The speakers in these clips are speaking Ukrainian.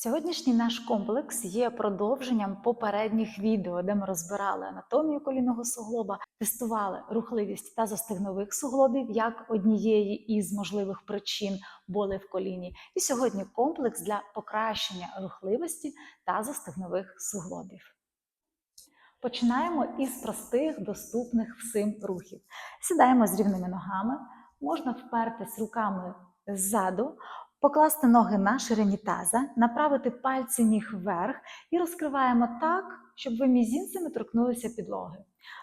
Сьогоднішній наш комплекс є продовженням попередніх відео, де ми розбирали анатомію колінного суглоба, тестували рухливість тазостегнових суглобів як однієї із можливих причин болі в коліні. І сьогодні комплекс для покращення рухливості тазостегнових суглобів. Починаємо із простих, доступних всім рухів. Сідаємо з рівними ногами, можна впертись руками ззаду, покласти ноги на ширині таза, направити пальці ніг вверх і розкриваємо так, щоб ви мізінцями торкнулися підлоги.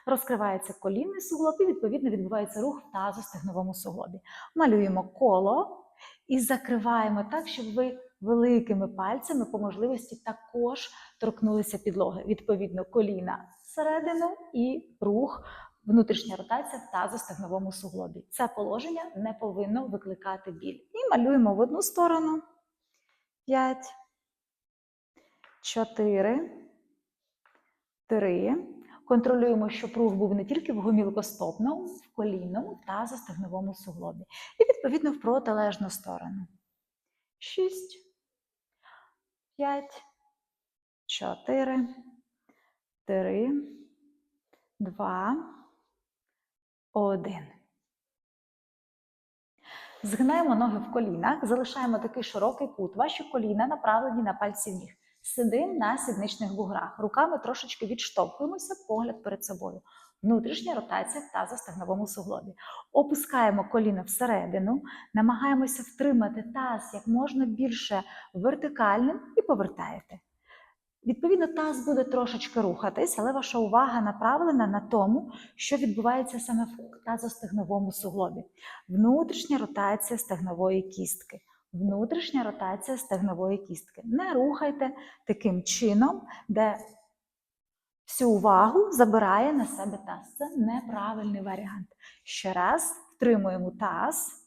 Розкривається колінний суглоб і відповідно відбувається рух в тазостегновому суглобі. Малюємо коло і закриваємо так, щоб ви великими пальцями по можливості також торкнулися підлоги. Відповідно, коліна всередину і рух внутрішня ротація в тазостегновому суглобі. Це положення не повинно викликати біль. І малюємо в одну сторону. 5, 4, 3. Контролюємо, щоб рух був не тільки в гомілкостопному, в колінному в тазостегновому суглобі. І відповідно в протилежну сторону. 6, 5, 4, 3, 2, 1. Згинаємо ноги в колінах, залишаємо такий широкий кут. Ваші коліна направлені на пальці ніг. Сидимо на сідничних буграх. Руками трошечки відштовхуємося, погляд перед собою. Внутрішня ротація в тазостегновому суглобі. Опускаємо коліна всередину, намагаємося втримати таз як можна більше вертикальним і повертаєте. Відповідно, таз буде трошечки рухатись, але ваша увага направлена на тому, що відбувається саме в тазостегновому суглобі. Внутрішня ротація стегнової кістки. Внутрішня ротація стегнової кістки. Не рухайте таким чином, де всю увагу забирає на себе таз. Це неправильний варіант. Ще раз втримуємо таз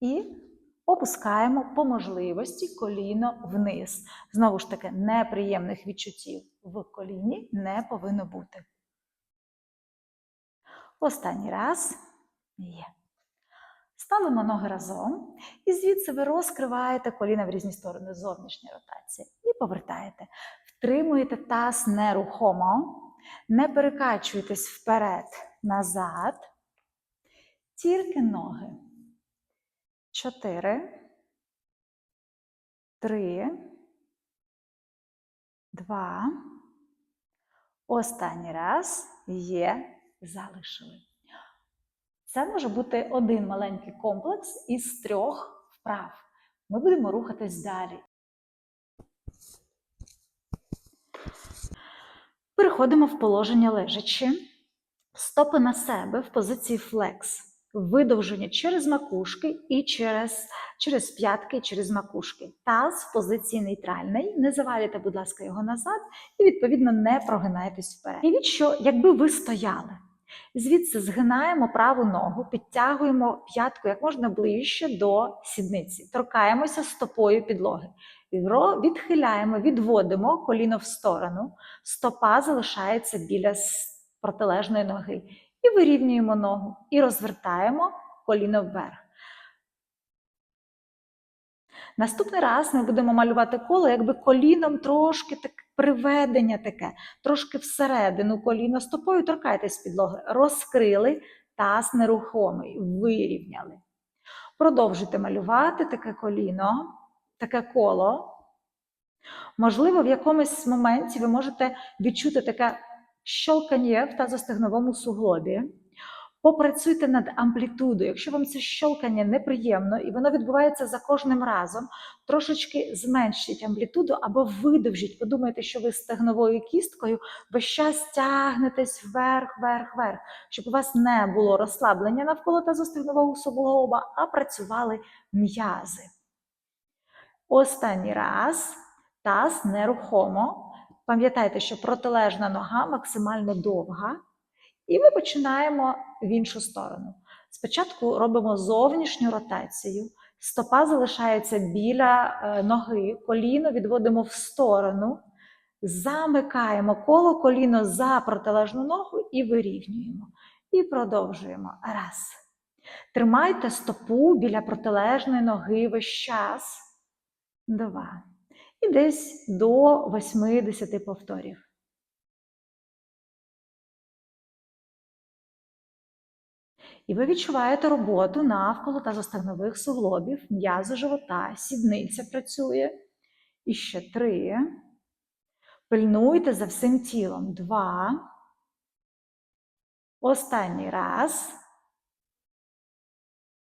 і опускаємо по можливості коліно вниз. Знову ж таки, неприємних відчуттів в коліні не повинно бути. Останній раз є. Ставимо ноги разом, і звідси ви розкриваєте коліна в різні сторони, зовнішня ротація, і повертаєте. Втримуєте таз нерухомо, не перекачуєтесь вперед, назад, тільки ноги. Чотири, три, два. Останній раз є, залишили. Це може бути один маленький комплекс із трьох вправ. Ми будемо рухатись далі. Переходимо в положення лежачи. Стопи на себе в позиції флекс. Видовження через макушки і через, через п'ятки, через макушки. Таз в позиції нейтральний. Не завалюйте, будь ласка, його назад, і, відповідно, не прогинайтесь вперед. І від що, якби ви стояли. Звідси згинаємо праву ногу, підтягуємо п'ятку як можна ближче до сідниці, торкаємося стопою підлоги. Відхиляємо, відводимо коліно в сторону, стопа залишається біля протилежної ноги. І вирівнюємо ногу, і розвертаємо коліно вверх. Наступний раз ми будемо малювати коло, якби коліном трошки так, приведення таке, трошки всередину коліно стопою торкайтесь підлоги, розкрили таз нерухомий, вирівняли. Продовжуйте малювати таке коліно, таке коло. Можливо, в якомусь моменті ви можете відчути таке щолкання в тазостегновому суглобі. Попрацюйте над амплітудою. Якщо вам це щолкання неприємно і воно відбувається за кожним разом, трошечки зменшіть амплітуду або видовжіть. Подумайте, що ви стегновою кісткою весь час тягнетесь вверх, вверх, вверх, щоб у вас не було розслаблення навколо тазостегнового суглоба, а працювали м'язи. Останній раз таз нерухомо. Пам'ятайте, що протилежна нога максимально довга, і ми починаємо в іншу сторону. Спочатку робимо зовнішню ротацію, стопа залишається біля ноги, коліно відводимо в сторону, замикаємо коло коліно за протилежну ногу і вирівнюємо. І продовжуємо. Раз. Тримайте стопу біля протилежної ноги весь час. Два. І десь до 80 повторів. І ви відчуваєте роботу навколо тазостегнових суглобів, м'язу живота, сідниця працює. І ще три. Пильнуйте за всім тілом. Два. Останній раз.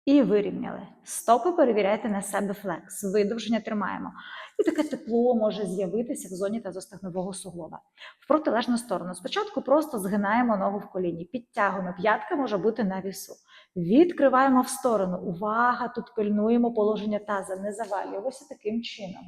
І вирівняли. Стопи перевіряйте на себе флекс. Видовження тримаємо. І таке тепло може з'явитися в зоні тазостегнового суглоба. В протилежну сторону. Спочатку просто згинаємо ногу в коліні, підтягуємо. П'ятка може бути на вісу. Відкриваємо в сторону. Увага! Тут пильнуємо положення таза. Не завалюємося таким чином.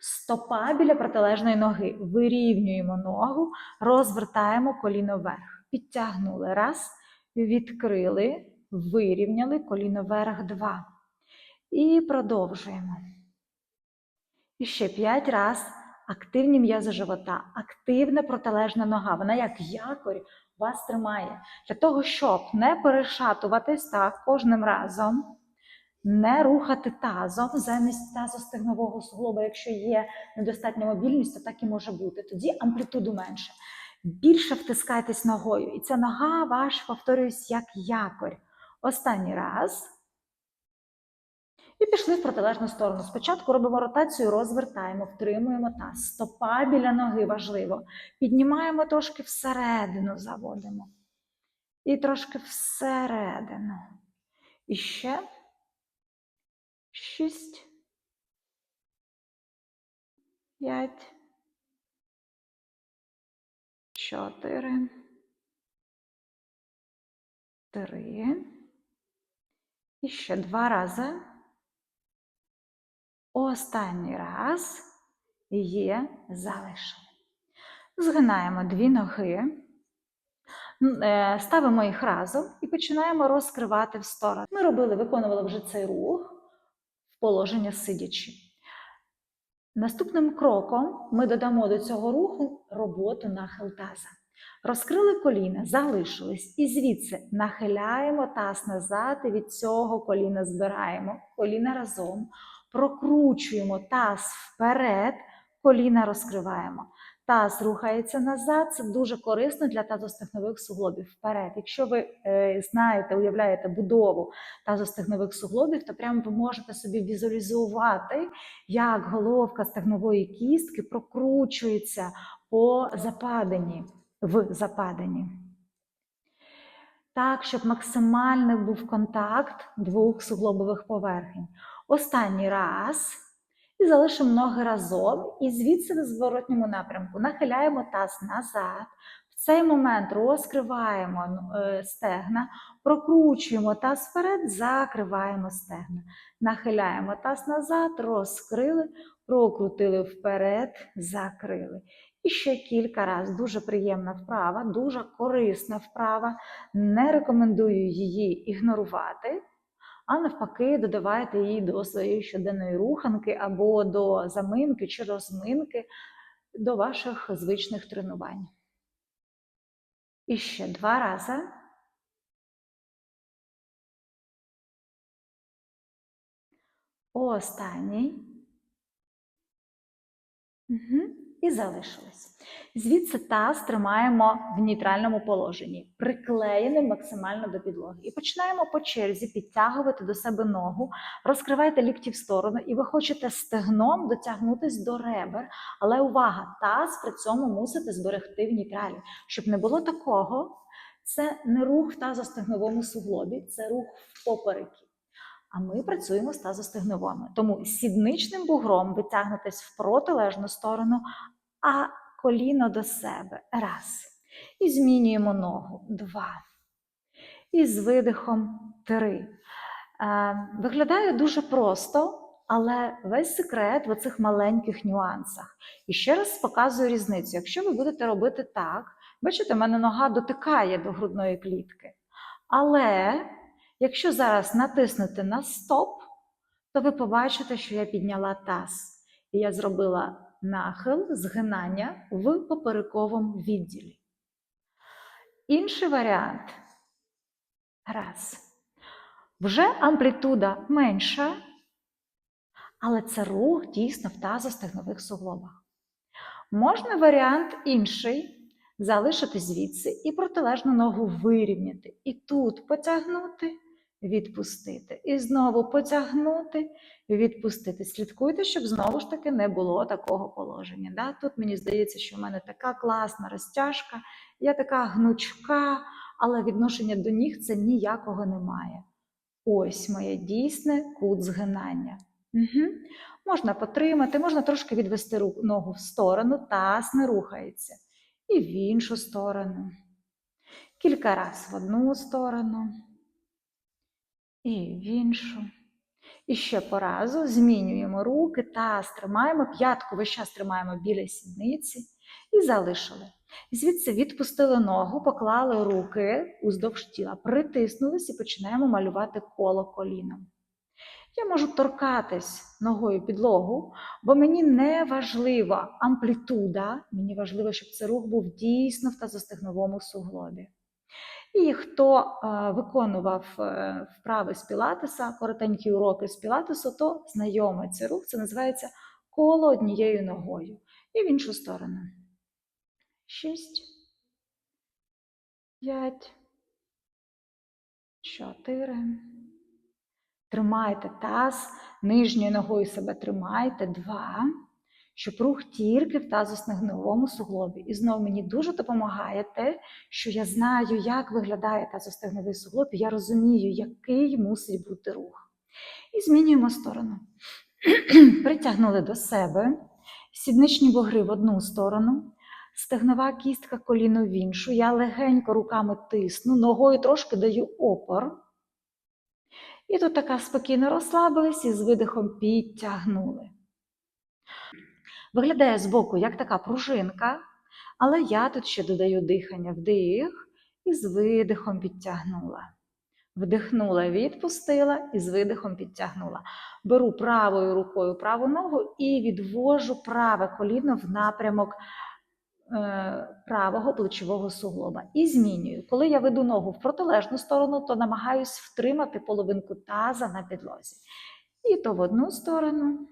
Стопа біля протилежної ноги. Вирівнюємо ногу, розвертаємо коліно вверх. Підтягнули. Раз. Відкрили, вирівняли коліно вверх. Два. І продовжуємо. І ще п'ять раз. Активні м'язи живота, активна протилежна нога. Вона як якорь вас тримає. Для того, щоб не перешатуватись так кожним разом, не рухати тазом замість тазостегнового суглоба. Якщо є недостатня мобільність, то так і може бути. Тоді амплітуду менше. Більше втискайтесь ногою. І ця нога ваш, повторююсь, як якорь. Останній раз. І пішли в протилежну сторону. Спочатку робимо ротацію, розвертаємо, втримуємо таз. Стопа біля ноги важливо. Піднімаємо трошки всередину, заводимо. І трошки всередину. І ще. Шість. П'ять. Чотири. Три. І ще два рази. Останній раз є залишили. Згинаємо дві ноги, е, ставимо їх разом і починаємо розкривати в сторону. Ми робили, виконували вже цей рух в положення сидячи. Наступним кроком ми додамо до цього руху роботу нахил таза. Розкрили коліна, залишились. І звідси нахиляємо таз назад, і від цього коліна збираємо. Коліна разом прокручуємо таз вперед, коліна розкриваємо. Таз рухається назад, це дуже корисно для тазостегнових суглобів. Вперед. Якщо ви е, знаєте, уявляєте будову тазостегнових суглобів, то прямо ви можете собі візуалізувати, як головка стегнової кістки прокручується по западині, в западині. Так, щоб максимальний був контакт двох суглобових поверхень. Останній раз. І залишимо ноги разом. І звідси в зворотньому напрямку нахиляємо таз назад. В цей момент розкриваємо е, стегна, прокручуємо таз вперед, закриваємо стегна. Нахиляємо таз назад, розкрили, прокрутили вперед, закрили. І ще кілька разів. Дуже приємна вправа, дуже корисна вправа. Не рекомендую її ігнорувати а навпаки, додавайте її до своєї щоденної руханки або до заминки чи розминки до ваших звичних тренувань. І ще два рази. Останній. Угу і залишились. Звідси таз тримаємо в нейтральному положенні, приклеєним максимально до підлоги. І починаємо по черзі підтягувати до себе ногу, розкривайте лікті в сторону, і ви хочете стегном дотягнутися до ребер. Але увага, таз при цьому мусите зберегти в нейтралі. Щоб не було такого, це не рух в тазостегновому суглобі, це рух в поперекі. А ми працюємо з тазостегновими. Тому сідничним бугром ви тягнетесь в протилежну сторону, а коліно до себе. Раз. І змінюємо ногу. Два. І з видихом три. Е, виглядає дуже просто. Але весь секрет в оцих маленьких нюансах. І ще раз показую різницю. Якщо ви будете робити так, бачите, в мене нога дотикає до грудної клітки. Але якщо зараз натиснути на стоп, то ви побачите, що я підняла таз. І я зробила нахил згинання в поперековому відділі. Інший варіант. Раз. Вже амплітуда менша, Але це рух дійсно в тазостегнових суглобах. Можна варіант інший залишити звідси і протилежну ногу вирівняти. І тут потягнути, відпустити. І знову потягнути, відпустити. Слідкуйте, щоб знову ж таки не було такого положення. Да? Тут мені здається, що в мене така класна розтяжка, я така гнучка, але відношення до ніг це ніякого немає. Ось моє дійсне кут згинання. Угу. Можна потримати, можна трошки відвести ногу в сторону, таз не рухається. І в іншу сторону. Кілька разів в одну сторону. І в іншу. І ще по разу змінюємо руки, таз тримаємо, п'ятку весь час тримаємо біля сідниці і залишили. Звідси відпустили ногу, поклали руки уздовж тіла, притиснулись і починаємо малювати коло коліном. Я можу торкатись ногою підлогу, бо мені не важлива амплітуда, мені важливо, щоб цей рух був дійсно в тазостегновому суглобі. І хто е, виконував е, вправи з пілатеса, коротенькі уроки з пілатесу, то знайомий цей рух, це називається коло однією ногою. І в іншу сторону. Шість, п'ять, чотири. Тримайте таз, нижньою ногою себе тримайте. Два. Щоб рух тільки в тазостегновому суглобі. І знову мені дуже допомагає те, що я знаю, як виглядає тазостегновий суглоб, і я розумію, який мусить бути рух. І змінюємо сторону. Притягнули до себе сідничні бугри в одну сторону, стегнова кістка коліно в іншу. Я легенько руками тисну, ногою трошки даю опор. І тут така спокійно розслабились і з видихом підтягнули. Виглядає збоку як така пружинка, але я тут ще додаю дихання вдих і з видихом підтягнула. Вдихнула, відпустила і з видихом підтягнула. Беру правою рукою праву ногу і відвожу праве коліно в напрямок е, правого плечового суглоба. І змінюю. Коли я веду ногу в протилежну сторону, то намагаюсь втримати половинку таза на підлозі. І то в одну сторону,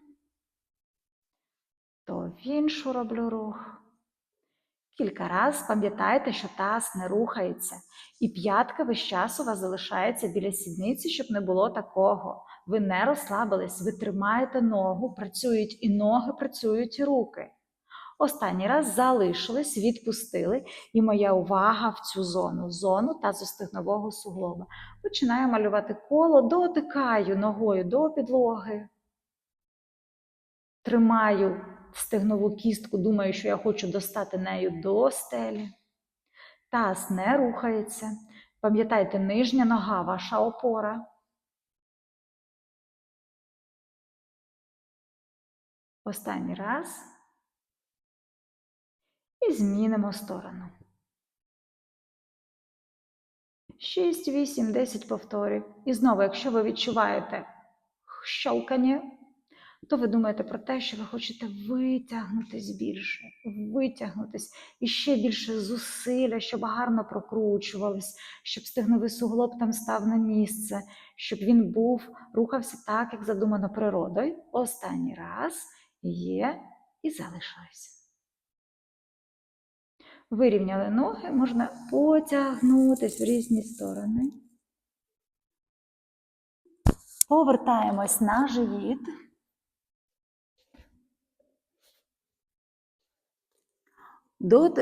то в іншу роблю рух. Кілька разів пам'ятайте, що таз не рухається, і п'ятка весь час у вас залишається біля сідниці, щоб не було такого. Ви не розслабились, ви тримаєте ногу, працюють і ноги, працюють і руки. Останній раз залишились, відпустили, і моя увага в цю зону, зону тазостегнового суглоба. Починаю малювати коло, дотикаю ногою до підлоги. Тримаю стегнову кістку, думаю, що я хочу достати нею до стелі. Таз не рухається. Пам'ятайте, нижня нога ваша опора. Останній раз. І змінимо сторону. 6, 8, 10 повторів. І знову, якщо ви відчуваєте щелкання, то ви думаєте про те, що ви хочете витягнутись більше, витягнутись і ще більше зусилля, щоб гарно прокручувались, щоб стегновий суглоб там став на місце, щоб він був, рухався так, як задумано природою. Останній раз є і залишився. Вирівняли ноги, можна потягнутись в різні сторони. Повертаємось на живіт.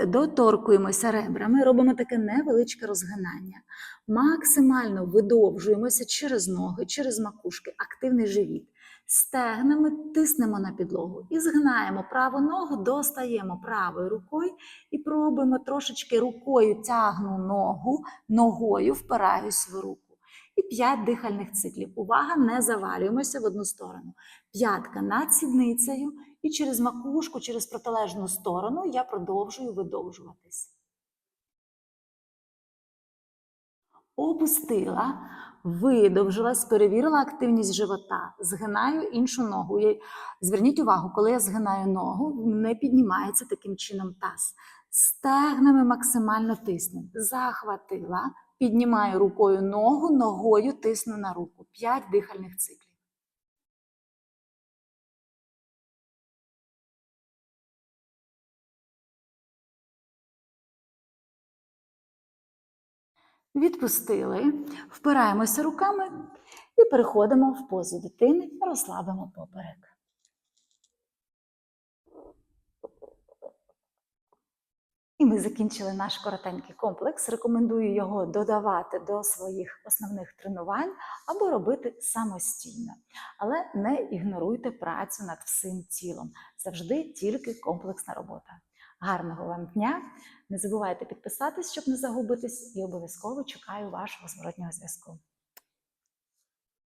Доторкуємося ребрами, робимо таке невеличке розгинання. Максимально видовжуємося через ноги, через макушки, активний живіт. Стегнами тиснемо на підлогу і згинаємо праву ногу, достаємо правою рукою і пробуємо трошечки рукою тягну ногу, ногою впираюсь в руку. І 5 дихальних циклів. Увага, не завалюємося в одну сторону. П'ятка над сідницею і через макушку, через протилежну сторону я продовжую видовжуватись. Опустила, видовжилась, перевірила активність живота, згинаю іншу ногу. Зверніть увагу, коли я згинаю ногу, не піднімається таким чином таз. Стегнами максимально тиснемо. Захватила, піднімаю рукою ногу, ногою тисну на руку. П'ять дихальних циклів. Відпустили, впираємося руками і переходимо в позу дитини, розслабимо поперек. І ми закінчили наш коротенький комплекс. Рекомендую його додавати до своїх основних тренувань або робити самостійно. Але не ігноруйте працю над всім тілом. Завжди тільки комплексна робота. Гарного вам дня! Не забувайте підписатись, щоб не загубитись, і обов'язково чекаю вашого зворотнього зв'язку.